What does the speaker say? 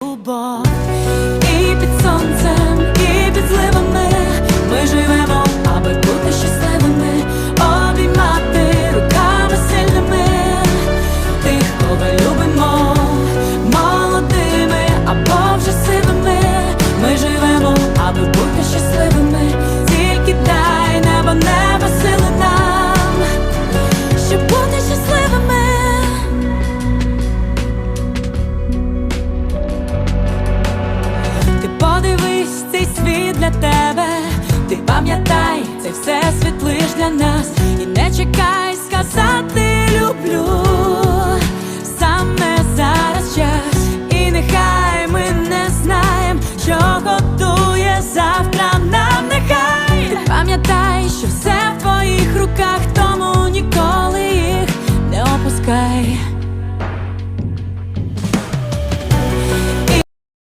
boss для нас. І не чекай сказати люблю саме зараз час, і нехай ми не знаємо, що готує завтра нам, нехай! Пам'ятай, що все в твоїх руках, тому ніколи їх не опускай.